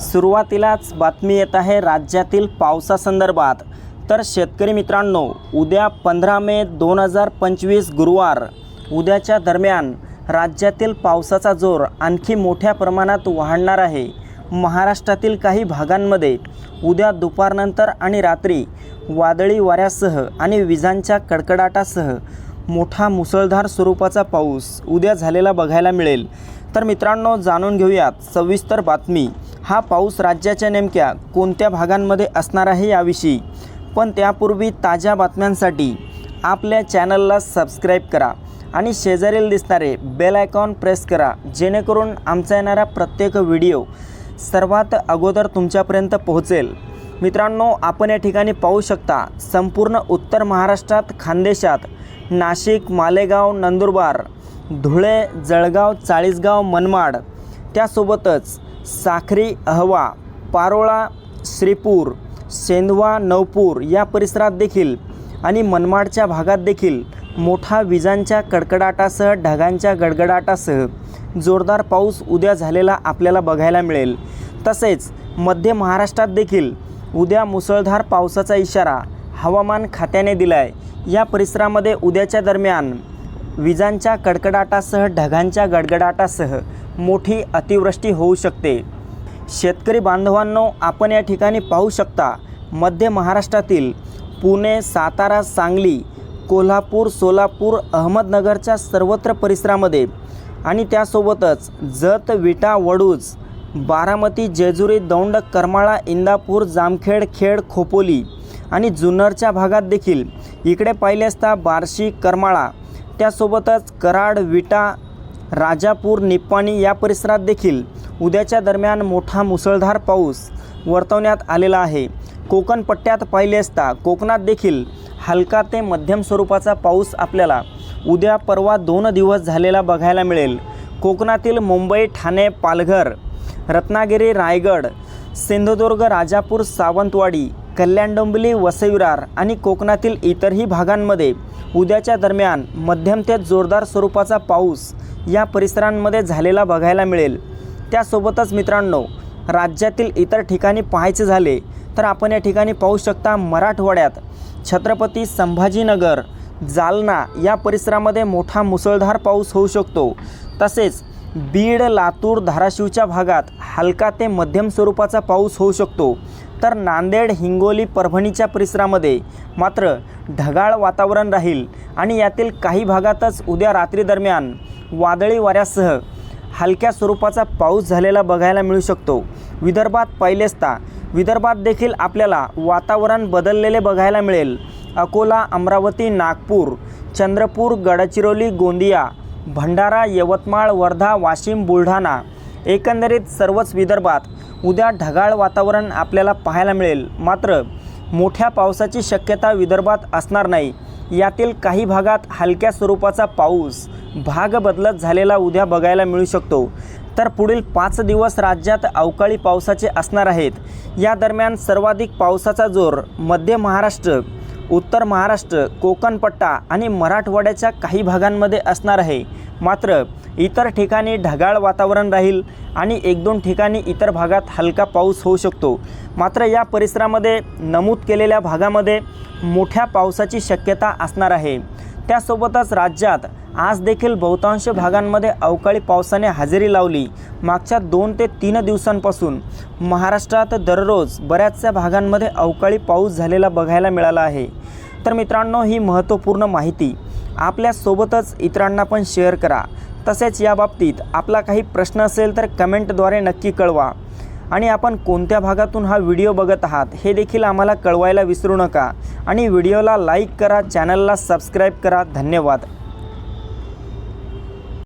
सुरुवातीलाच बातमी येत आहे राज्यातील पावसासंदर्भात. तर शेतकरी मित्रांनो उद्या पंधरा मे दोन हजार पंचवीस गुरुवार. उद्याच्या दरम्यान राज्यातील पावसाचा जोर आणखी मोठ्या प्रमाणात वाढणार आहे. महाराष्ट्रातील काही भागांमध्ये उद्या दुपारनंतर आणि रात्री वादळी वाऱ्यासह आणि विजांच्या कडकडाटासह मोठा मुसळधार स्वरूपाचा पाऊस उद्या झालेला बघायला मिळेल. तर मित्रांनो जाणून घेऊयात सविस्तर बातमी. हा पाऊस राज्याच्या नेमक्या कोणत्या भागांमध्ये असणार आहे याविषयी. पण त्यापूर्वी ताज्या बातम्यांसाठी आपल्या चॅनलला सबस्क्राईब करा आणि शेजारील दिसणारे बेल आयकॉन प्रेस करा जेणेकरून आमचा येणारा प्रत्येक व्हिडिओ सर्वात अगोदर तुमच्यापर्यंत पोहोचेल. मित्रांनो आपण या ठिकाणी पाहू शकता संपूर्ण उत्तर महाराष्ट्रात खानदेशात नाशिक मालेगाव नंदुरबार धुळे जळगाव चाळीसगाव मनमाड. त्यासोबतच साखरी अहवा पारोळा श्रीपूर सेंधवा नवपूर या परिसरात देखील आणि मनमाडच्या भागात देखील मोठा विजांच्या कडकडाटासह ढगांच्या गडगडाटासह जोरदार पाऊस उद्या झालेला आपल्याला बघायला मिळेल. तसेच मध्य महाराष्ट्रात देखील उद्या मुसळधार पावसाचा इशारा हवामान खात्याने दिला आहे या परिसरामध्ये उद्याच्या दरम्यान विजांच्या कडकडाटासह ढगांच्या गडगडाटासह मोठी अतिवृष्टी होऊ शकते. शेतकरी बांधवांनो आपण या ठिकाणी पाहू शकता मध्य महाराष्ट्रातील पुणे सातारा सांगली कोल्हापूर सोलापूर अहमदनगरच्या सर्वत्र परिसरामध्ये आणि त्यासोबतच जत विटा वडूज बारामती जेजुरी दौंड करमाळा इंदापूर जामखेड खेड खोपोली आणि जुन्नरच्या भागात देखील इकडे पाहिले असता बार्शी करमाळा त्यासोबतच कराड विटा राजापूर निप्पाणी या परिसरात देखील उद्याच्या दरम्यान मोठा मुसळधार पाऊस वर्तवण्यात आलेला आहे. कोकण पट्ट्यात पाहिले असता कोकणात देखील हलका ते मध्यम स्वरूपाचा पाऊस आपल्याला उद्या परवा दोन दिवस झालेला बघायला मिळेल. कोकणातील मुंबई ठाणे पालघर रत्नागिरी रायगड सिंधुदुर्ग राजापूर सावंतवाडी कल्याण डोंबिवली वसईविरार आणि कोकणातील इतरही भागांमध्ये उद्याच्या दरम्यान मध्यम ते जोरदार स्वरूपाचा पाऊस या परिसरांमध्ये झालेला बघायला मिळेल. त्यासोबतच मित्रांनो राज्यातील इतर ठिकाणी पाहायचे झाले तर आपण या ठिकाणी पाहू शकता मराठवाड्यात छत्रपती संभाजीनगर जालना या परिसरामध्ये मोठा मुसळधार पाऊस होऊ शकतो. तसेच बीड लातूर धाराशिवच्या भागात हलका ते मध्यम स्वरूपाचा पाऊस होऊ शकतो. तर नांदेड हिंगोली परभणीच्या परिसरामध्ये मात्र ढगाळ वातावरण राहील आणि यातील काही भागातच उद्या रात्री दरम्यान वादळी वाऱ्यासह हलक्या स्वरूपाचा पाऊस झालेला बघायला मिळू शकतो. विदर्भात पहिलेचता असता विदर्भात देखील आपल्याला वातावरण बदललेले बघायला मिळेल. अकोला अमरावती नागपूर चंद्रपूर गडचिरोली गोंदिया भंडारा यवतमाळ वर्धा वाशिम बुलढाणा एकंदरीत सर्वच विदर्भात उद्या ढगाळ वातावरण आपल्याला पाहायला मिळेल. मात्र मोठ्या पावसाची शक्यता विदर्भात असणार नाही. यातील काही भागात हलक्या स्वरूपाचा पाऊस भाग बदलत झालेला उद्या बघायला मिळू शकतो. तर पुढील पाच दिवस राज्यात अवकाळी पावसाचे असणार आहेत. या दरम्यान सर्वाधिक पावसाचा जोर मध्य महाराष्ट्र उत्तर महाराष्ट्र कोकणपट्टा आणि मराठवाड्याच्या काही भागांमध्ये असणार आहे. मात्र इतर ठिकाणी ढगाळ वातावरण राहील आणि एक दोन ठिकाणी इतर भागात हलका पाऊस होऊ शकतो. मात्र या परिसरामध्ये नमूद केलेल्या भागामध्ये मोठ्या पावसाची शक्यता असणार आहे. त्यासोबतच राज्यात आज देखील बहुतांश भागांमध्ये अवकाळी पावसाने हजेरी लावली. मागच्या दोन ते तीन दिवसांपासून महाराष्ट्रात दररोज बऱ्याचशा भागांमध्ये अवकाळी पाऊस झालेला बघायला मिळाला आहे. तर मित्रांनो ही महत्त्वपूर्ण माहिती आपल्यासोबतच इतरांना पण शेअर करा. तसेच या बाबतीत आपला काही प्रश्न असेल तर कमेंटद्वारे नक्की कळवा. आणि आपण कोणत्या भागातून हा व्हिडिओ बघत आहात हे देखील आम्हाला कळवायला विसरू नका. आणि व्हिडिओला लाईक करा चॅनलला सबस्क्राईब करा. धन्यवाद.